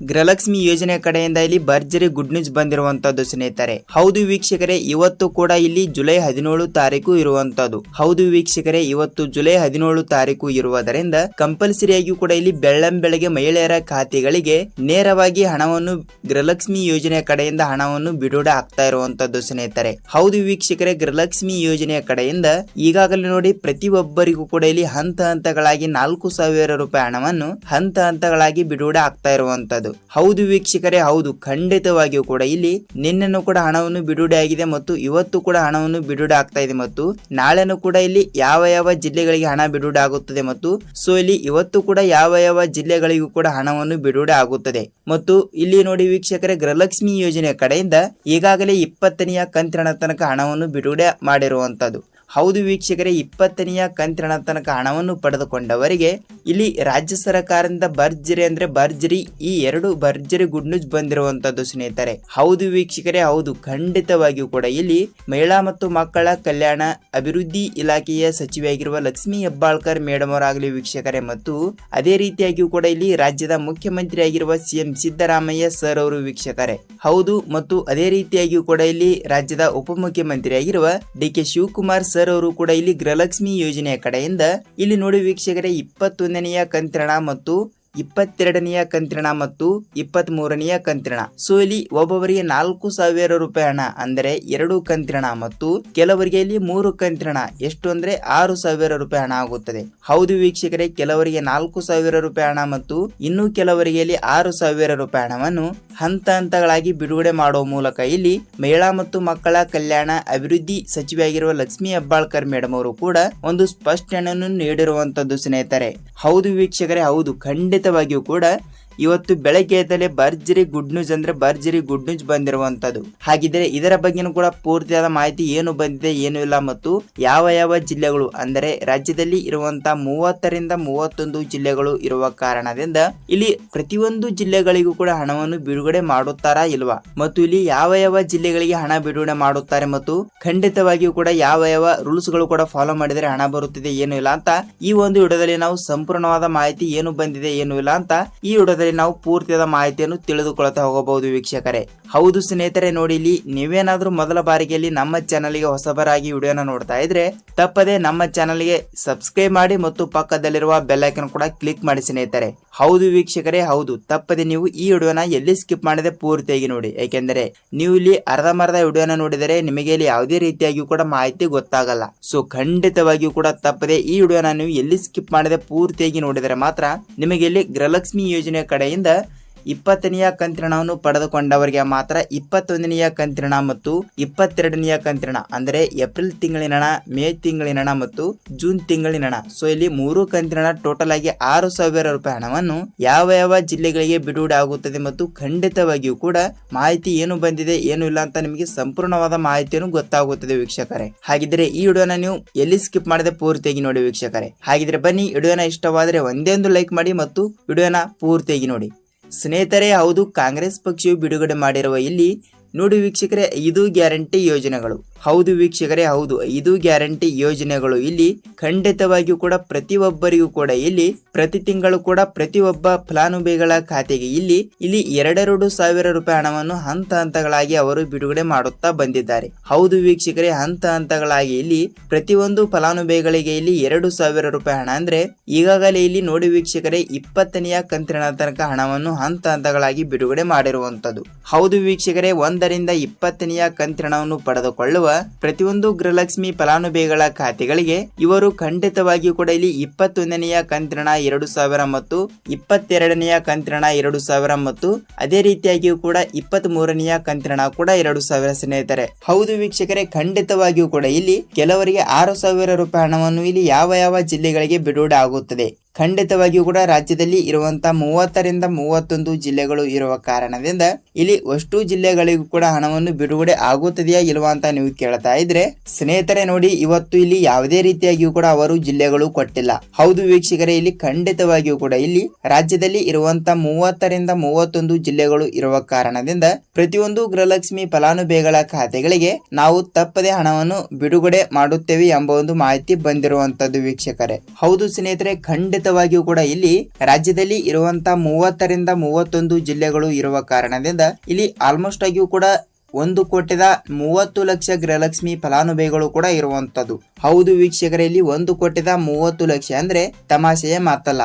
ಗೃಹಲಕ್ಷ್ಮಿ ಯೋಜನೆ ಕಡೆಯಿಂದ ಇಲ್ಲಿ ಭರ್ಜರಿ ಗುಡ್ ನ್ಯೂಸ್ ಬಂದಿರುವಂತದ್ದು ಸ್ನೇಹಿತರೆ. ಹೌದು ವೀಕ್ಷಕರೇ, ಇವತ್ತು ಕೂಡ ಇಲ್ಲಿ ಜುಲೈ ಹದಿನೇಳು ತಾರೀಕು ಇರುವಂತದ್ದು. ಹೌದು ವೀಕ್ಷಕರೇ, ಇವತ್ತು ಜುಲೈ ಹದಿನೇಳು ತಾರೀಕು ಇರುವುದರಿಂದ ಕಂಪಲ್ಸರಿಯಾಗಿ ಕೂಡ ಇಲ್ಲಿ ಬೆಳ್ಳಂ ಬೆಳಗ್ಗೆ ಮಹಿಳೆಯರ ಖಾತೆಗಳಿಗೆ ನೇರವಾಗಿ ಹಣವನ್ನು ಗೃಹಲಕ್ಷ್ಮಿ ಯೋಜನೆ ಕಡೆಯಿಂದ ಹಣವನ್ನು ಬಿಡುಗಡೆ ಆಗ್ತಾ ಇರುವಂತದ್ದು ಸ್ನೇಹಿತರೆ. ಹೌದು ವೀಕ್ಷಕರೇ, ಗೃಹಲಕ್ಷ್ಮಿ ಯೋಜನೆಯ ಕಡೆಯಿಂದ ಈಗಾಗಲೇ ನೋಡಿ ಪ್ರತಿಯೊಬ್ಬರಿಗೂ ಕೂಡ ಇಲ್ಲಿ ಹಂತ ಹಂತಗಳಾಗಿ ನಾಲ್ಕು ಸಾವಿರ ರೂಪಾಯಿ ಹಣವನ್ನು ಹಂತ ಹಂತಗಳಾಗಿ ಬಿಡುಗಡೆ ಆಗ್ತಾ ಇರುವಂತದ್ದು. ಹೌದು. ವೀಕ್ಷಕರೇ, ಹೌದು. ಖಂಡಿತವಾಗಿಯೂ ಕೂಡ ಇಲ್ಲಿ ನಿನ್ನೆನೂ ಕೂಡ ಹಣವನ್ನು ಬಿಡುಗಡೆ ಆಗಿದೆ ಮತ್ತು ಇವತ್ತು ಕೂಡ ಹಣವನ್ನು ಬಿಡುಗಡೆ ಆಗ್ತಾ ಇದೆ ಮತ್ತು ನಾಳೆನೂ ಕೂಡ ಇಲ್ಲಿ ಯಾವ ಯಾವ ಜಿಲ್ಲೆಗಳಿಗೆ ಹಣ ಬಿಡುಗಡೆ ಆಗುತ್ತದೆ ಮತ್ತು ಸೊ ಇಲ್ಲಿ ಇವತ್ತು ಕೂಡ ಯಾವ ಯಾವ ಜಿಲ್ಲೆಗಳಿಗೂ ಕೂಡ ಹಣವನ್ನು ಬಿಡುಗಡೆ ಆಗುತ್ತದೆ. ಮತ್ತು ಇಲ್ಲಿ ನೋಡಿ ವೀಕ್ಷಕರೇ, ಗೃಹಲಕ್ಷ್ಮಿ ಯೋಜನೆ ಕಡೆಯಿಂದ ಈಗಾಗಲೇ ಇಪ್ಪತ್ತನೆಯ ಕಂತಿನ ತನಕ ಹಣವನ್ನು ಬಿಡುಗಡೆ ಮಾಡಿರುವಂತದ್ದು ಹೌದು ವೀಕ್ಷಕರೇ, ಇಪ್ಪತ್ತನೆಯ ಕಂತಿನ ತನಕ ಹಣವನ್ನು ಪಡೆದುಕೊಂಡವರಿಗೆ ಇಲ್ಲಿ ರಾಜ್ಯ ಸರ್ಕಾರದಿಂದ ಭರ್ಜರಿ ಅಂದ್ರೆ ಭರ್ಜರಿ, ಈ ಎರಡು ಭರ್ಜರಿ ಗುಡ್ ನ್ಯೂಸ್ ಬಂದಿರುವಂತದ್ದು ಸ್ನೇಹಿತರೆ. ಹೌದು ವೀಕ್ಷಕರೇ, ಹೌದು, ಖಂಡಿತವಾಗಿಯೂ ಕೂಡ ಇಲ್ಲಿ ಮಹಿಳಾ ಮತ್ತು ಮಕ್ಕಳ ಕಲ್ಯಾಣ ಅಭಿವೃದ್ಧಿ ಇಲಾಖೆಯ ಸಚಿವೆಯಾಗಿರುವ ಲಕ್ಷ್ಮಿ ಹೆಬ್ಬಾಳ್ಕರ್ ಮೇಡಮ್ ಅವರಾಗಲಿ ವೀಕ್ಷಕರೇ, ಮತ್ತು ಅದೇ ರೀತಿಯಾಗಿಯೂ ಕೂಡ ಇಲ್ಲಿ ರಾಜ್ಯದ ಮುಖ್ಯಮಂತ್ರಿ ಆಗಿರುವ ಸಿಎಂ ಸಿದ್ದರಾಮಯ್ಯ ಸರ್ ಅವರು ವೀಕ್ಷಕರೇ. ಹೌದು, ಮತ್ತು ಅದೇ ರೀತಿಯಾಗಿಯೂ ಕೂಡ ಇಲ್ಲಿ ರಾಜ್ಯದ ಉಪಮುಖ್ಯಮಂತ್ರಿ ಆಗಿರುವ ಡಿ ಕೆ ಶಿವಕುಮಾರ್ ಅವರು ಕೂಡ ಇಲ್ಲಿ ಗೃಹಲಕ್ಷ್ಮಿ ಯೋಜನೆಯ ಕಡೆಯಿಂದ ಇಲ್ಲಿ ನೋಡಿ ವೀಕ್ಷಕರೇ ಇಪ್ಪತ್ತೊಂದನೆಯ ಕಂತ್ರಣ ಮತ್ತು ಇಪ್ಪತ್ತೆರಡನೆಯ ಕಂತಿನ ಮತ್ತು ಇಪ್ಪತ್ತ್ ಮೂರನೆಯ ಕಂತಿನ ಸೊ ಇಲ್ಲಿ ಒಬ್ಬೊಬ್ಬರಿಗೆ ನಾಲ್ಕು ಸಾವಿರ ರೂಪಾಯಿ ಹಣ, ಅಂದರೆ ಎರಡು ಕಂತಿನ ಮತ್ತು ಕೆಲವರಿಗೆ ಇಲ್ಲಿ ಮೂರು ಕಂತಿನ ಎಷ್ಟು ಅಂದ್ರೆ ಆರು ಸಾವಿರ ರೂಪಾಯಿ ಹಣ ಆಗುತ್ತದೆ. ಹೌದು ವೀಕ್ಷಕರೇ, ಕೆಲವರಿಗೆ ನಾಲ್ಕು ಸಾವಿರ ರೂಪಾಯಿ ಹಣ ಮತ್ತು ಇನ್ನು ಕೆಲವರಿಗೆ ಇಲ್ಲಿ ಆರು ಸಾವಿರ ರೂಪಾಯಿ ಹಣವನ್ನು ಹಂತ ಹಂತಗಳಾಗಿ ಬಿಡುಗಡೆ ಮಾಡುವ ಮೂಲಕ ಇಲ್ಲಿ ಮಹಿಳಾ ಮತ್ತು ಮಕ್ಕಳ ಕಲ್ಯಾಣ, ಅಭಿವೃದ್ಧಿ ಸಚಿವೆಯಾಗಿರುವ ಲಕ್ಷ್ಮೀ ಹೆಬ್ಬಾಳ್ಕರ್ ಮೇಡಮ್ ಅವರು ಕೂಡ ಒಂದು ಸ್ಪಷ್ಟನೆಯನ್ನು ನೀಡಿರುವಂತದ್ದು ಸ್ನೇಹಿತರೆ. ಹೌದು ವೀಕ್ಷಕರೇ, ಹೌದು ಖಂಡಿತವಾಗಿಯೂ ಕೂಡ ಇವತ್ತು ಬೆಳಗ್ಗೆ ಎದ್ದಲೇ ಭರ್ಜರಿ ಗುಡ್ ನ್ಯೂಸ್ ಅಂದ್ರೆ ಭರ್ಜರಿ ಗುಡ್ ನ್ಯೂಸ್ ಬಂದಿರುವಂತದ್ದು. ಹಾಗಿದ್ರೆ ಇದರ ಬಗ್ಗೆನೂ ಕೂಡ ಪೂರ್ತಿಯಾದ ಮಾಹಿತಿ ಏನು ಬಂದಿದೆ, ಏನು ಇಲ್ಲ ಮತ್ತು ಯಾವ ಯಾವ ಜಿಲ್ಲೆಗಳು ಅಂದರೆ ರಾಜ್ಯದಲ್ಲಿ ಇರುವಂತಹ ಮೂವತ್ತರಿಂದ ಮೂವತ್ತೊಂದು ಜಿಲ್ಲೆಗಳು ಇರುವ ಕಾರಣದಿಂದ ಇಲ್ಲಿ ಪ್ರತಿಯೊಂದು ಜಿಲ್ಲೆಗಳಿಗೂ ಕೂಡ ಹಣವನ್ನು ಬಿಡುಗಡೆ ಮಾಡುತ್ತಾರಾ ಇಲ್ವಾ? ಮತ್ತು ಇಲ್ಲಿ ಯಾವ ಯಾವ ಜಿಲ್ಲೆಗಳಿಗೆ ಹಣ ಬಿಡುಗಡೆ ಮಾಡುತ್ತಾರೆ ಮತ್ತು ಖಂಡಿತವಾಗಿಯೂ ಕೂಡ ಯಾವ ಯಾವ ರೂಲ್ಸ್ಗಳು ಕೂಡ ಫಾಲೋ ಮಾಡಿದರೆ ಹಣ ಬರುತ್ತಿದೆ, ಏನು ಇಲ್ಲ ಅಂತ ಈ ಒಂದು ವಿಡಿಯೋದಲ್ಲಿ ನಾವು ಸಂಪೂರ್ಣವಾದ ಮಾಹಿತಿ ಏನು ಬಂದಿದೆ, ಏನು ಇಲ್ಲ ಅಂತ ಈ ವಿಡಿಯೋದಲ್ಲಿ ನಾವು ಪೂರ್ತಿಯಾದ ಮಾಹಿತಿಯನ್ನು ತಿಳಿದುಕೊಳ್ಳುತ್ತಾ ಹೋಗಬಹುದು ವೀಕ್ಷಕರೇ. ಹೌದು ಸ್ನೇಹಿತರೆ, ನೋಡಿ ಇಲ್ಲಿ ನೀವೇನಾದ್ರೂ ಮೊದಲ ಬಾರಿಗೆ ಇಲ್ಲಿ ನಮ್ಮ ಚಾನಲ್ಗೆ ಹೊಸಬರಾಗಿ ವಿಡಿಯೋನ ನೋಡ್ತಾ ಇದ್ರೆ ತಪ್ಪದೆ ನಮ್ಮ ಚಾನಲ್ಗೆ ಸಬ್ಸ್ಕ್ರೈಬ್ ಮಾಡಿ ಮತ್ತು ಪಕ್ಕದಲ್ಲಿರುವ ಬೆಲ್ ಐಕನ್ ಕೂಡ ಕ್ಲಿಕ್ ಮಾಡಿ ಸ್ನೇಹಿತರೆ. ಹೌದು ವೀಕ್ಷಕರೇ, ಹೌದು. ತಪ್ಪದೆ ನೀವು ಈ ವಿಡಿಯೋನ ಎಲ್ಲಿ ಸ್ಕಿಪ್ ಮಾಡದೆ ಪೂರ್ತಿಯಾಗಿ ನೋಡಿ. ಏಕೆಂದರೆ ನೀವು ಇಲ್ಲಿ ಅರ್ಧಂಬರ್ಧ ವಿಡಿಯೋನ ನೋಡಿದರೆ ನಿಮಗೆ ಇಲ್ಲಿ ಯಾವುದೇ ರೀತಿಯಾಗಿಯೂ ಕೂಡ ಮಾಹಿತಿ ಗೊತ್ತಾಗಲ್ಲ. ಸೊ, ಖಂಡಿತವಾಗಿಯೂ ಕೂಡ ತಪ್ಪದೆ ಈ ವಿಡಿಯೋನ ನೀವು ಎಲ್ಲಿ ಸ್ಕಿಪ್ ಮಾಡದೆ ಪೂರ್ತಿಯಾಗಿ ನೋಡಿದರೆ ಮಾತ್ರ ನಿಮಗೆ ಇಲ್ಲಿ ಗೃಹಲಕ್ಷ್ಮಿ ಯೋಜನೆ ಕಡೆಯಿಂದ ಇಪ್ಪತ್ತನೆಯ ಕಂತ್ರಣವನ್ನು ಪಡೆದುಕೊಂಡವರಿಗೆ ಮಾತ್ರ ಇಪ್ಪತ್ತೊಂದನೆಯ ಕಂತ್ರಣ ಮತ್ತು ಇಪ್ಪತ್ತೆರಡನೆಯ ಕಂತ್ರಣ, ಅಂದರೆ ಏಪ್ರಿಲ್ ತಿಂಗಳಿನ ಮೇ ತಿಂಗಳಿನ ಮತ್ತು ಜೂನ್ ತಿಂಗಳಿನ ಸೊ ಇಲ್ಲಿ ಮೂರು ಕಂತಿನ ಟೋಟಲ್ ಆಗಿ ಆರು ಸಾವಿರ ರೂಪಾಯಿ ಹಣವನ್ನು ಯಾವ ಯಾವ ಜಿಲ್ಲೆಗಳಿಗೆ ಬಿಡುಗಡೆ ಆಗುತ್ತದೆ ಮತ್ತು ಖಂಡಿತವಾಗಿಯೂ ಕೂಡ ಮಾಹಿತಿ ಏನು ಬಂದಿದೆ, ಏನು ಇಲ್ಲ ಅಂತ ನಿಮಗೆ ಸಂಪೂರ್ಣವಾದ ಮಾಹಿತಿಯನ್ನು ಗೊತ್ತಾಗುತ್ತದೆ ವೀಕ್ಷಕರೇ. ಹಾಗಿದ್ರೆ ಈ ವಿಡಿಯೋನ ನೀವು ಎಲ್ಲಿ ಸ್ಕಿಪ್ ಮಾಡದೆ ಪೂರ್ತಿಯಾಗಿ ನೋಡಿ ವೀಕ್ಷಕರೇ. ಹಾಗಿದ್ರೆ ಬನ್ನಿ, ವಿಡಿಯೋನ ಇಷ್ಟವಾದರೆ ಒಂದೇ ಒಂದು ಲೈಕ್ ಮಾಡಿ ಮತ್ತು ವಿಡಿಯೋನ ಪೂರ್ತಿಯಾಗಿ ನೋಡಿ. ಸ್ನೇಹಿತರೆ ಹೌದು ಕಾಂಗ್ರೆಸ್ ಪಕ್ಷವು ಬಿಡುಗಡೆ ಮಾಡಿರುವ ಇಲ್ಲಿ ನೋಡಿ ವೀಕ್ಷಕರೇ ಐದು ಗ್ಯಾರಂಟಿ ಯೋಜನೆಗಳು. ಹೌದು ವೀಕ್ಷಕರೇ, ಹೌದು. ಇದು ಗ್ಯಾರಂಟಿ ಯೋಜನೆಗಳು. ಇಲ್ಲಿ ಖಂಡಿತವಾಗಿಯೂ ಕೂಡ ಪ್ರತಿಯೊಬ್ಬರಿಗೂ ಕೂಡ, ಇಲ್ಲಿ ಪ್ರತಿ ತಿಂಗಳು ಕೂಡ ಪ್ರತಿಯೊಬ್ಬ ಫಲಾನುಭವಿಗಳ ಖಾತೆಗೆ ಇಲ್ಲಿ ಇಲ್ಲಿ ಎರಡೆರಡು ಸಾವಿರ ರೂಪಾಯಿ ಹಣವನ್ನು ಹಂತ ಹಂತಗಳಾಗಿ ಅವರು ಬಿಡುಗಡೆ ಮಾಡುತ್ತಾ ಬಂದಿದ್ದಾರೆ. ಹೌದು ವೀಕ್ಷಕರೇ, ಹಂತ ಹಂತಗಳಾಗಿ ಇಲ್ಲಿ ಪ್ರತಿಯೊಂದು ಫಲಾನುಭವಿಗಳಿಗೆ ಇಲ್ಲಿ ಎರಡು ಸಾವಿರ ರೂಪಾಯಿ ಹಣ. ಅಂದ್ರೆ ಈಗಾಗಲೇ ಇಲ್ಲಿ ನೋಡಿ ವೀಕ್ಷಕರೇ, ಇಪ್ಪತ್ತನೆಯ ಕಂತಿನ ತನಕ ಹಣವನ್ನು ಹಂತ ಹಂತಗಳಾಗಿ ಬಿಡುಗಡೆ ಮಾಡಿರುವಂತದ್ದು ಹೌದು ವೀಕ್ಷಕರೇ, ಒಂದರಿಂದ ಇಪ್ಪತ್ತನೆಯ ಕಂತಿರಣವನ್ನು ಪಡೆದುಕೊಳ್ಳುವ ಪ್ರತಿಯೊಂದು ಗೃಹಲಕ್ಷ್ಮಿ ಫಲಾನುಭವಿಗಳ ಖಾತೆಗಳಿಗೆ ಇವರು ಖಂಡಿತವಾಗಿಯೂ ಕೂಡ ಇಲ್ಲಿ ಇಪ್ಪತ್ತೊಂದನೆಯ ಕಂತ್ರಣ ಎರಡು ಸಾವಿರ ಮತ್ತು ಇಪ್ಪತ್ತೆರಡನೆಯ ಕಂತ್ರಣ ಎರಡು ಸಾವಿರ ಮತ್ತು ಅದೇ ರೀತಿಯಾಗಿಯೂ ಕೂಡ ಇಪ್ಪತ್ತ್ ಮೂರನೆಯ ಕಂತ್ರಣ ಕೂಡ ಎರಡು ಸಾವಿರ ಸ್ನೇಹಿತರೆ. ಹೌದು ವೀಕ್ಷಕರೇ, ಖಂಡಿತವಾಗಿಯೂ ಕೂಡ ಇಲ್ಲಿ ಕೆಲವರಿಗೆ ಆರು ಸಾವಿರ ರೂಪಾಯಿ ಹಣವನ್ನು ಇಲ್ಲಿ ಯಾವ ಯಾವ ಜಿಲ್ಲೆಗಳಿಗೆ ಬಿಡುಗಡೆ ಆಗುತ್ತದೆ. ಖಂಡಿತವಾಗಿಯೂ ಕೂಡ ರಾಜ್ಯದಲ್ಲಿ ಇರುವಂತಹ ಮೂವತ್ತರಿಂದ ಮೂವತ್ತೊಂದು ಜಿಲ್ಲೆಗಳು ಇರುವ ಕಾರಣದಿಂದ ಇಲ್ಲಿ ಅಷ್ಟು ಜಿಲ್ಲೆಗಳಿಗೂ ಕೂಡ ಹಣವನ್ನು ಬಿಡುಗಡೆ ಆಗುತ್ತದೆಯಾ ಇಲ್ವಾ ಅಂತ ನೀವು ಕೇಳ್ತಾ ಇದ್ರೆ, ಸ್ನೇಹಿತರೆ ನೋಡಿ, ಇವತ್ತು ಇಲ್ಲಿ ಯಾವುದೇ ರೀತಿಯಾಗಿಯೂ ಕೂಡ ಅವರು ಜಿಲ್ಲೆಗಳು ಕೊಟ್ಟಿಲ್ಲ. ಹೌದು ವೀಕ್ಷಕರೇ, ಇಲ್ಲಿ ಖಂಡಿತವಾಗಿಯೂ ಕೂಡ ಇಲ್ಲಿ ರಾಜ್ಯದಲ್ಲಿ ಇರುವಂತ ಮೂವತ್ತರಿಂದ ಮೂವತ್ತೊಂದು ಜಿಲ್ಲೆಗಳು ಇರುವ ಕಾರಣದಿಂದ ಪ್ರತಿಯೊಂದು ಗೃಹಲಕ್ಷ್ಮಿ ಫಲಾನುಭವಿಗಳ ಖಾತೆಗಳಿಗೆ ನಾವು ತಪ್ಪದೆ ಹಣವನ್ನು ಬಿಡುಗಡೆ ಮಾಡುತ್ತೇವೆ ಎಂಬ ಒಂದು ಮಾಹಿತಿ ಬಂದಿರುವಂತದ್ದು ವೀಕ್ಷಕರೇ. ಹೌದು ಸ್ನೇಹಿತರೆ, ಖಂಡಿತ ಖಂಡಿತವಾಗಿಯೂ ಕೂಡ ಇಲ್ಲಿ ರಾಜ್ಯದಲ್ಲಿ ಇರುವಂತ ಮೂವತ್ತರಿಂದ ಮೂವತ್ತೊಂದು ಜಿಲ್ಲೆಗಳು ಇರುವ ಕಾರಣದಿಂದ ಇಲ್ಲಿ ಆಲ್ಮೋಸ್ಟ್ ಆಗಿಯೂ ಕೂಡ ಒಂದು ಕೋಟಿದ ಮೂವತ್ತು ಲಕ್ಷ ಗೃಹಲಕ್ಷ್ಮಿ ಫಲಾನುಭವಿಗಳು ಕೂಡ ಇರುವಂತದ್ದು. ಹೌದು ವೀಕ್ಷಕರಲ್ಲಿ ಒಂದು ಕೋಟಿದ ಮೂವತ್ತು ಲಕ್ಷ ಅಂದ್ರೆ ತಮಾಷೆಯ ಮಾತಲ್ಲ.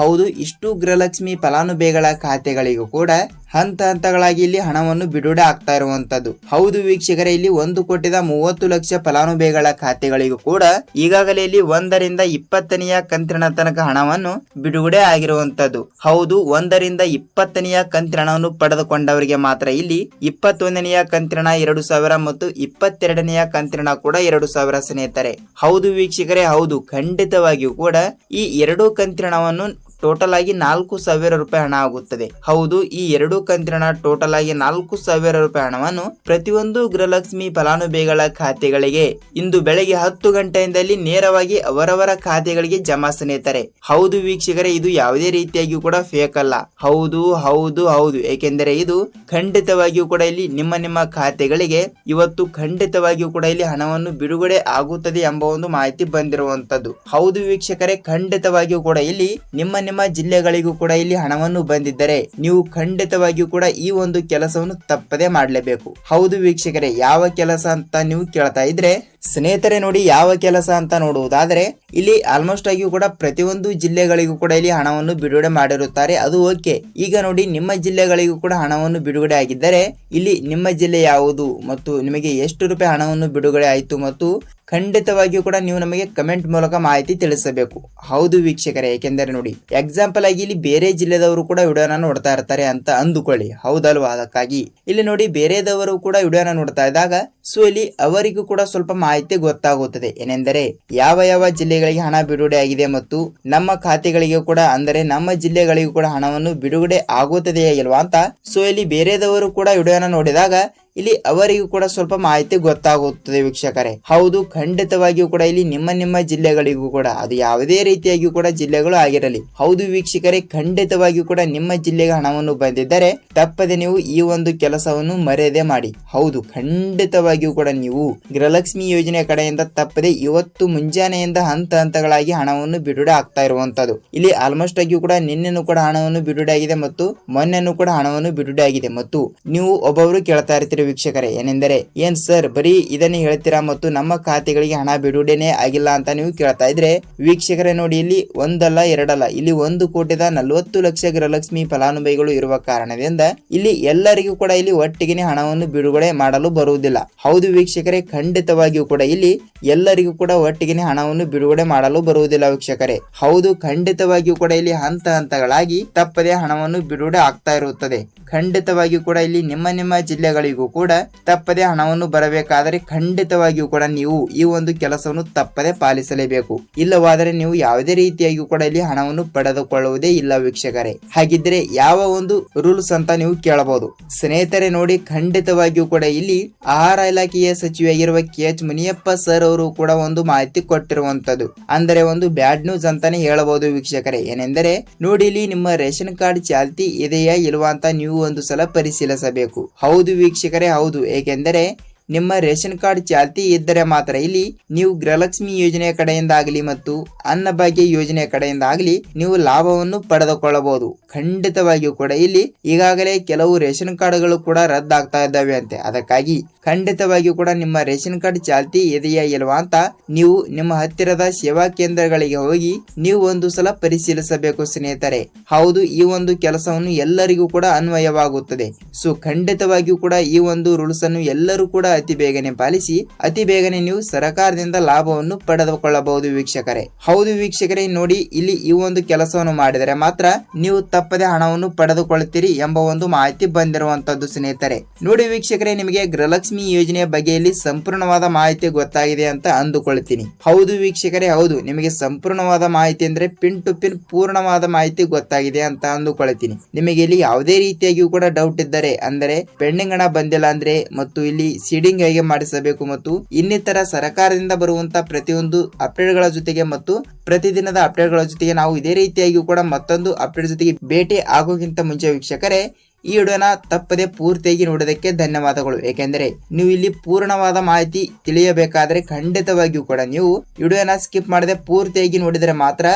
ಹೌದು, ಇಷ್ಟು ಗೃಹಲಕ್ಷ್ಮಿ ಫಲಾನುಭವಿಗಳ ಖಾತೆಗಳಿಗೂ ಕೂಡ ಹಂತ ಹಂತಗಳಾಗಿ ಇಲ್ಲಿ ಹಣವನ್ನು ಬಿಡುಗಡೆ ಆಗ್ತಾ ಇರುವಂತದ್ದು. ಹೌದು ವೀಕ್ಷಕರೇ, ಇಲ್ಲಿ ಒಂದು ಕೋಟಿದ ಮೂವತ್ತು ಲಕ್ಷ ಫಲಾನುಭವಿಗಳ ಖಾತೆಗಳಿಗೂ ಕೂಡ ಈಗಾಗಲೇ ಇಲ್ಲಿ ಒಂದರಿಂದ ಇಪ್ಪತ್ತನೆಯ ಕಂತಿನ ತನಕ ಹಣವನ್ನು ಬಿಡುಗಡೆ ಆಗಿರುವಂತದ್ದು. ಹೌದು, ಒಂದರಿಂದ ಇಪ್ಪತ್ತನೆಯ ಕಂತಿನ ಹಣವನ್ನು ಪಡೆದುಕೊಂಡವರಿಗೆ ಮಾತ್ರ ಇಲ್ಲಿ ಇಪ್ಪತ್ತೊಂದನೆಯ ಕಂತಿನ ಎರಡು ಸಾವಿರ ಮತ್ತು ಇಪ್ಪತ್ತೆರಡನೆಯ ಕಂತಿನ ಕೂಡ ಎರಡು ಸಾವಿರ ಸ್ನೇಹಿತರೆ. ಹೌದು ವೀಕ್ಷಕರೇ, ಹೌದು, ಖಂಡಿತವಾಗಿಯೂ ಕೂಡ ಈ ಎರಡು ಕಂತಿನ ಹಣವನ್ನು ಟೋಟಲ್ ಆಗಿ ನಾಲ್ಕು ಸಾವಿರ ರೂಪಾಯಿ ಹಣ ಆಗುತ್ತದೆ. ಹೌದು, ಈ ಎರಡು ಕಂತಿನ ಟೋಟಲ್ ಆಗಿ ನಾಲ್ಕು ಸಾವಿರ ರೂಪಾಯಿ ಹಣವನ್ನು ಪ್ರತಿಯೊಂದು ಗೃಹಲಕ್ಷ್ಮಿ ಫಲಾನುಭವಿಗಳ ಖಾತೆಗಳಿಗೆ ಇಂದು ಬೆಳಗ್ಗೆ ಹತ್ತು ಗಂಟೆಯಿಂದಲೇ ನೇರವಾಗಿ ಅವರವರ ಖಾತೆಗಳಿಗೆ ಜಮಾ ಸ್ನೇಹಿತರೆ ಹೌದು ವೀಕ್ಷಕರೇ, ಇದು ಯಾವುದೇ ರೀತಿಯಾಗಿಯೂ ಕೂಡ ಫೇಕ್ ಅಲ್ಲ. ಹೌದು ಹೌದು ಹೌದು. ಏಕೆಂದರೆ ಇದು ಖಂಡಿತವಾಗಿಯೂ ಕೂಡ ಇಲ್ಲಿ ನಿಮ್ಮ ನಿಮ್ಮ ಖಾತೆಗಳಿಗೆ ಇವತ್ತು ಖಂಡಿತವಾಗಿಯೂ ಕೂಡ ಇಲ್ಲಿ ಹಣವನ್ನು ಬಿಡುಗಡೆ ಆಗುತ್ತದೆ ಎಂಬ ಒಂದು ಮಾಹಿತಿ ಬಂದಿರುವಂತದ್ದು ಹೌದು ವೀಕ್ಷಕರೇ, ಖಂಡಿತವಾಗಿಯೂ ಕೂಡ ಇಲ್ಲಿ ನಿಮ್ಮ ನಿಮ್ಮ ಜಿಲ್ಲೆಗಳಿಗೂ ಕೂಡ ಇಲ್ಲಿ ಹಣವನ್ನು ಬಂದಿದ್ದರೆ ನೀವು ಖಂಡಿತವಾಗಿಯೂ ಕೂಡ ಈ ಒಂದು ಕೆಲಸವನ್ನು ತಪ್ಪದೆ ಮಾಡಲೇಬೇಕು. ಹೌದು ವೀಕ್ಷಕರೇ, ಯಾವ ಕೆಲಸ ಅಂತ ನೀವು ಕೇಳ್ತಾ ಇದ್ರೆ, ಸ್ನೇಹಿತರೆ ನೋಡಿ ಯಾವ ಕೆಲಸ ಅಂತ ನೋಡುವುದಾದ್ರೆ, ಇಲ್ಲಿ ಆಲ್ಮೋಸ್ಟ್ ಆಗಿಯೂ ಕೂಡ ಪ್ರತಿಯೊಂದು ಜಿಲ್ಲೆಗಳಿಗೂ ಕೂಡ ಇಲ್ಲಿ ಹಣವನ್ನು ಬಿಡುಗಡೆ ಮಾಡಿರುತ್ತಾರೆ. ಅದು ಓಕೆ. ಈಗ ನೋಡಿ, ನಿಮ್ಮ ಜಿಲ್ಲೆಗಳಿಗೂ ಕೂಡ ಹಣವನ್ನು ಬಿಡುಗಡೆ ಆಗಿದ್ದರೆ, ಇಲ್ಲಿ ನಿಮ್ಮ ಜಿಲ್ಲೆ ಯಾವುದು ಮತ್ತು ನಿಮಗೆ ಎಷ್ಟು ರೂಪಾಯಿ ಹಣವನ್ನು ಬಿಡುಗಡೆ ಆಯಿತು ಮತ್ತು ಖಂಡಿತವಾಗಿಯೂ ಕೂಡ ನೀವು ನಮಗೆ ಕಮೆಂಟ್ ಮೂಲಕ ಮಾಹಿತಿ ತಿಳಿಸಬೇಕು. ಹೌದು ವೀಕ್ಷಕರೇ, ಏಕೆಂದರೆ ನೋಡಿ ಎಕ್ಸಾಂಪಲ್ ಆಗಿ ಇಲ್ಲಿ ಬೇರೆ ಜಿಲ್ಲೆದವರು ಕೂಡ ವಿಡಿಯೋನ ನೋಡ್ತಾ ಇರ್ತಾರೆ ಅಂತ ಅಂದುಕೊಳ್ಳಿ. ಹೌದಲ್ವಾ? ಅದಕ್ಕಾಗಿ ಇಲ್ಲಿ ನೋಡಿ, ಬೇರೆದವರು ಕೂಡ ವಿಡಿಯೋನ ನೋಡ್ತಾ ಇದ್ದಾಗ ಸೊ ಇಲ್ಲಿ ಅವರಿಗೂ ಕೂಡ ಸ್ವಲ್ಪ ಮಾಹಿತಿ ಗೊತ್ತಾಗುತ್ತದೆ. ಏನೆಂದರೆ, ಯಾವ ಯಾವ ಜಿಲ್ಲೆಗಳಿಗೆ ಹಣ ಬಿಡುಗಡೆ ಆಗಿದೆ ಮತ್ತು ನಮ್ಮ ಖಾತೆಗಳಿಗೆ ಕೂಡ, ಅಂದರೆ ನಮ್ಮ ಜಿಲ್ಲೆಗಳಿಗೂ ಕೂಡ ಹಣವನ್ನು ಬಿಡುಗಡೆ ಆಗುತ್ತದೆಯೇ ಇಲ್ವಾ ಅಂತ ಸೊ ಇಲ್ಲಿ ಬೇರೆದವರು ಕೂಡ ವಿಡಿಯೋನ ನೋಡಿದಾಗ ಇಲ್ಲಿ ಅವರಿಗೂ ಕೂಡ ಸ್ವಲ್ಪ ಮಾಹಿತಿ ಗೊತ್ತಾಗುತ್ತದೆ ವೀಕ್ಷಕರೇ. ಹೌದು, ಖಂಡಿತವಾಗಿಯೂ ಕೂಡ ಇಲ್ಲಿ ನಿಮ್ಮ ನಿಮ್ಮ ಜಿಲ್ಲೆಗಳಿಗೂ ಕೂಡ, ಅದು ಯಾವುದೇ ರೀತಿಯಾಗಿಯೂ ಕೂಡ ಜಿಲ್ಲೆಗಳು ಆಗಿರಲಿ. ಹೌದು ವೀಕ್ಷಕರೇ, ಖಂಡಿತವಾಗಿಯೂ ಕೂಡ ನಿಮ್ಮ ಜಿಲ್ಲೆಗೆ ಹಣವನ್ನು ಬಂದಿದ್ದರೆ ತಪ್ಪದೆ ನೀವು ಈ ಒಂದು ಕೆಲಸವನ್ನು ಮರೆಯದೆ ಮಾಡಿ. ಹೌದು, ಖಂಡಿತವಾಗಿಯೂ ಕೂಡ ನೀವು ಗೃಹಲಕ್ಷ್ಮಿ ಯೋಜನೆ ಕಡೆಯಿಂದ ತಪ್ಪದೆ ಇವತ್ತು ಮುಂಜಾನೆಯಿಂದ ಹಂತ ಹಂತಗಳಾಗಿ ಹಣವನ್ನು ಬಿಡುಗಡೆ ಆಗ್ತಾ ಇರುವಂತದ್ದು ಇಲ್ಲಿ ಆಲ್ಮೋಸ್ಟ್ ಆಗಿಯೂ ಕೂಡ ನಿನ್ನೆನೂ ಕೂಡ ಹಣವನ್ನು ಬಿಡುಗಡೆ ಆಗಿದೆ ಮತ್ತು ಮೊನ್ನೆನೂ ಕೂಡ ಹಣವನ್ನು ಬಿಡುಗಡೆ ಆಗಿದೆ. ಮತ್ತು ನೀವು ಒಬ್ಬೊಬ್ರು ಕೇಳ್ತಾ ಇರ್ತೀರಿ ವೀಕ್ಷಕರೇ, ಏನೆಂದರೆ, ಏನ್ ಸರ್, ಬರೀ ಇದನ್ನೇ ಹೇಳ್ತೀರಾ ಮತ್ತು ನಮ್ಮ ಖಾತೆಗಳಿಗೆ ಹಣ ಬಿಡುಗಡೆನೆ ಆಗಿಲ್ಲ ಅಂತ ನೀವು ಕೇಳ್ತಾ ಇದ್ರೆ, ವೀಕ್ಷಕರೇ ನೋಡಿ, ಇಲ್ಲಿ ಒಂದಲ್ಲ, ಎರಡಲ್ಲ, ಇಲ್ಲಿ ಒಂದು ಕೋಟಿದ ನಲವತ್ತು ಲಕ್ಷ ಗೃಹಲಕ್ಷ್ಮಿ ಫಲಾನುಭವಿಗಳು ಇರುವ ಕಾರಣದಿಂದ ಇಲ್ಲಿ ಎಲ್ಲರಿಗೂ ಕೂಡ ಇಲ್ಲಿ ಒಟ್ಟಿಗೆ ಹಣವನ್ನು ಬಿಡುಗಡೆ ಮಾಡಲು ಬರುವುದಿಲ್ಲ. ಹೌದು ವೀಕ್ಷಕರೇ, ಖಂಡಿತವಾಗಿಯೂ ಕೂಡ ಇಲ್ಲಿ ಎಲ್ಲರಿಗೂ ಕೂಡ ಒಟ್ಟಿಗೆ ಹಣವನ್ನು ಬಿಡುಗಡೆ ಮಾಡಲು ಬರುವುದಿಲ್ಲ ವೀಕ್ಷಕರೇ. ಹೌದು, ಖಂಡಿತವಾಗಿಯೂ ಕೂಡ ಇಲ್ಲಿ ಹಂತ ಹಂತಗಳಾಗಿ ತಪ್ಪದೇ ಹಣವನ್ನು ಬಿಡುಗಡೆ ಆಗ್ತಾ ಇರುತ್ತದೆ. ಖಂಡಿತವಾಗಿಯೂ ಕೂಡ ಇಲ್ಲಿ ನಿಮ್ಮ ನಿಮ್ಮ ಜಿಲ್ಲೆಗಳಿಗೂ ಕೂಡ ತಪ್ಪದೆ ಹಣವನ್ನು ಬರಬೇಕಾದರೆ ಖಂಡಿತವಾಗಿಯೂ ಕೂಡ ನೀವು ಈ ಒಂದು ಕೆಲಸವನ್ನು ತಪ್ಪದೆ ಪಾಲಿಸಲೇಬೇಕು. ಇಲ್ಲವಾದರೆ ನೀವು ಯಾವುದೇ ರೀತಿಯಾಗಿಯೂ ಕೂಡ ಇಲ್ಲಿ ಹಣವನ್ನು ಪಡೆದುಕೊಳ್ಳುವುದೇ ಇಲ್ಲ ವೀಕ್ಷಕರೇ. ಹಾಗಿದ್ರೆ ಯಾವ ಒಂದು ರೂಲ್ಸ್ ಅಂತ ನೀವು ಕೇಳಬಹುದು. ಸ್ನೇಹಿತರೆ ನೋಡಿ, ಖಂಡಿತವಾಗಿಯೂ ಕೂಡ ಇಲ್ಲಿ ಆಹಾರ ಇಲಾಖೆಯ ಸಚಿವೆಯಾಗಿರುವ ಕೆ. ಎಚ್. ಮುನಿಯಪ್ಪ ಸರ್ ಅವರು ಕೂಡ ಒಂದು ಮಾಹಿತಿ ಕೊಟ್ಟಿರುವಂತದ್ದು ಅಂದರೆ ಒಂದು ಬ್ಯಾಡ್ ನ್ಯೂಸ್ ಅಂತಾನೆ ಹೇಳಬಹುದು ವೀಕ್ಷಕರೇ. ಏನೆಂದರೆ, ನೋಡಿ ಇಲ್ಲಿ ನಿಮ್ಮ ರೇಷನ್ ಕಾರ್ಡ್ ಚಾಲ್ತಿ ಇದೆಯಾ ಇಲ್ವಾ ಅಂತ ನೀವು ಒಂದು ಸಲ ಪರಿಶೀಲಿಸಬೇಕು. ಹೌದು ವೀಕ್ಷಕರೇ ಹೌದು. ಏಕೆಂದರೆ ನಿಮ್ಮ ರೇಷನ್ ಕಾರ್ಡ್ ಚಾಲ್ತಿ ಇದ್ದರೆ ಮಾತ್ರ ಇಲ್ಲಿ ನೀವು ಗೃಹಲಕ್ಷ್ಮಿ ಯೋಜನೆಯ ಕಡೆಯಿಂದ ಆಗಲಿ ಮತ್ತು ಅನ್ನಭಾಗ್ಯ ಯೋಜನೆಯ ಕಡೆಯಿಂದ ಆಗಲಿ ನೀವು ಲಾಭವನ್ನು ಪಡೆದುಕೊಳ್ಳಬಹುದು. ಖಂಡಿತವಾಗಿಯೂ ಕೂಡ ಇಲ್ಲಿ ಈಗಾಗಲೇ ಕೆಲವು ರೇಷನ್ ಕಾರ್ಡ್ಗಳು ಕೂಡ ರದ್ದಾಗ್ತಾ ಇದ್ದಾವೆ ಅಂತೆ ಅದಕ್ಕಾಗಿ ಖಂಡಿತವಾಗಿಯೂ ಕೂಡ ನಿಮ್ಮ ರೇಷನ್ ಕಾರ್ಡ್ ಚಾಲ್ತಿ ಇದೆಯಾ ಇಲ್ವಾ ಅಂತ ನೀವು ನಿಮ್ಮ ಹತ್ತಿರದ ಸೇವಾ ಕೇಂದ್ರಗಳಿಗೆ ಹೋಗಿ ನೀವು ಒಂದು ಸಲ ಪರಿಶೀಲಿಸಬೇಕು ಸ್ನೇಹಿತರೆ. ಹೌದು, ಈ ಒಂದು ಕೆಲಸವನ್ನು ಎಲ್ಲರಿಗೂ ಕೂಡ ಅನ್ವಯವಾಗುತ್ತದೆ. ಸೊ, ಖಂಡಿತವಾಗಿಯೂ ಕೂಡ ಈ ಒಂದು ರೂಲ್ಸ್ ಅನ್ನು ಎಲ್ಲರೂ ಕೂಡ ಅತಿ ಬೇಗನೆ ಪಾಲಿಸಿ ಅತಿ ಬೇಗನೆ ನೀವು ಸರಕಾರದಿಂದ ಲಾಭವನ್ನು ಪಡೆದುಕೊಳ್ಳಬಹುದು ವೀಕ್ಷಕರೇ. ಹೌದು ವೀಕ್ಷಕರೇ, ನೋಡಿ ಇಲ್ಲಿ ಈ ಒಂದು ಕೆಲಸವನ್ನು ಮಾಡಿದರೆ ಮಾತ್ರ ನೀವು ತಪ್ಪದೆ ಹಣವನ್ನು ಪಡೆದುಕೊಳ್ಳುತ್ತೀರಿ ಎಂಬ ಒಂದು ಮಾಹಿತಿ ಬಂದಿರುವಂತದ್ದು ಸ್ನೇಹಿತರೆ. ನೋಡಿ ವೀಕ್ಷಕರೇ, ನಿಮಗೆ ಗೃಹಲಕ್ಷ್ಮಿ ಯೋಜನೆಯ ಬಗ್ಗೆಯಲ್ಲಿ ಸಂಪೂರ್ಣವಾದ ಮಾಹಿತಿ ಗೊತ್ತಾಗಿದೆ ಅಂತ ಅಂದುಕೊಳ್ತೀನಿ. ಹೌದು ವೀಕ್ಷಕರೇ, ಹೌದು, ನಿಮಗೆ ಸಂಪೂರ್ಣವಾದ ಮಾಹಿತಿ ಅಂದ್ರೆ ಪಿನ್ ಟು ಪಿನ್ ಪೂರ್ಣವಾದ ಮಾಹಿತಿ ಗೊತ್ತಾಗಿದೆ ಅಂತ ಅಂದುಕೊಳ್ತೀನಿ. ನಿಮಗೆ ಇಲ್ಲಿ ಯಾವುದೇ ರೀತಿಯಾಗಿಯೂ ಕೂಡ ಡೌಟ್ ಇದ್ದರೆ, ಅಂದರೆ ಪೆಂಡಿಂಗ್ ಹಣ ಬಂದಿಲ್ಲ ಅಂದ್ರೆ, ಮತ್ತು ಇಲ್ಲಿ ಸೀಡಿಂಗ್ ಹೇಗೆ ಮಾಡಿಸಬೇಕು ಮತ್ತು ಇನ್ನಿತರ ಸರ್ಕಾರದಿಂದ ಬರುವಂತಹ ಪ್ರತಿಯೊಂದು ಅಪ್ಡೇಟ್ಗಳ ಜೊತೆಗೆ ಮತ್ತು ಪ್ರತಿದಿನದ ಅಪ್ಡೇಟ್ಗಳ ಜೊತೆಗೆ ನಾವು ಇದೇ ರೀತಿಯಾಗಿ ಕೂಡ ಮತ್ತೊಂದು ಅಪ್ಡೇಟ್ ಜೊತೆಗೆ ಭೇಟಿ ಆಗೋಕ್ಕಿಂತ ಮುಂಚೆ ವೀಕ್ಷಕರೇ, ಈ ವಿಡಿಯೋನ ತಪ್ಪದೆ ಪೂರ್ತಿಯಾಗಿ ನೋಡೋದಕ್ಕೆ ಧನ್ಯವಾದಗಳು. ಏಕೆಂದರೆ ನೀವು ಇಲ್ಲಿ ಪೂರ್ಣವಾದ ಮಾಹಿತಿ ತಿಳಿಯಬೇಕಾದ್ರೆ ಖಂಡಿತವಾಗಿಯೂ ಕೂಡ ನೀವು ವಿಡಿಯೋನ ಸ್ಕಿಪ್ ಮಾಡದೆ ಪೂರ್ತಿಯಾಗಿ ನೋಡಿದರೆ ಮಾತ್ರ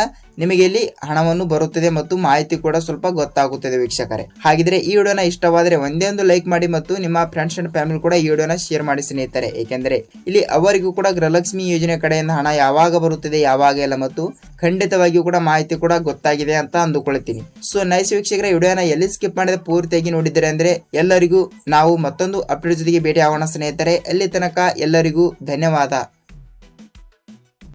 ನಿಮಗೆ ಇಲ್ಲಿ ಹಣವನ್ನು ಬರುತ್ತದೆ ಮತ್ತು ಮಾಹಿತಿ ಕೂಡ ಸ್ವಲ್ಪ ಗೊತ್ತಾಗುತ್ತದೆ ವೀಕ್ಷಕರೇ. ಹಾಗಿದ್ರೆ ಈ ವಿಡಿಯೋನ ಇಷ್ಟವಾದರೆ ಒಂದೇ ಒಂದು ಲೈಕ್ ಮಾಡಿ ಮತ್ತು ನಿಮ್ಮ ಫ್ರೆಂಡ್ಸ್ ಅಂಡ್ ಫ್ಯಾಮಿಲಿ ಕೂಡ ಈ ವಿಡಿಯೋನ ಶೇರ್ ಮಾಡಿ ಸ್ನೇಹಿತರೆ. ಏಕೆಂದರೆ ಇಲ್ಲಿ ಅವರಿಗೂ ಕೂಡ ಗೃಹಲಕ್ಷ್ಮಿ ಯೋಜನೆ ಕಡೆಯಿಂದ ಹಣ ಯಾವಾಗ ಬರುತ್ತದೆ, ಯಾವಾಗ ಇಲ್ಲ ಮತ್ತು ಖಂಡಿತವಾಗಿಯೂ ಕೂಡ ಮಾಹಿತಿ ಕೂಡ ಗೊತ್ತಾಗಿದೆ ಅಂತ ಅಂದುಕೊಳ್ತೀನಿ. ಸೊ ನೈಸ್ ವೀಕ್ಷಕರ, ವಿಡಿಯೋನ ಎಲ್ಲಿ ಸ್ಕಿಪ್ ಮಾಡಿದ ಪೂರ್ತಿಯಾಗಿ ನೋಡಿದರೆ ಅಂದ್ರೆ ಎಲ್ಲರಿಗೂ ನಾವು ಮತ್ತೊಂದು ಅಪ್ಡೇಟ್ ಜೊತೆಗೆ ಭೇಟಿ ಆಗೋಣ ಸ್ನೇಹಿತರೆ. ಅಲ್ಲಿ ತನಕ ಎಲ್ಲರಿಗೂ ಧನ್ಯವಾದ.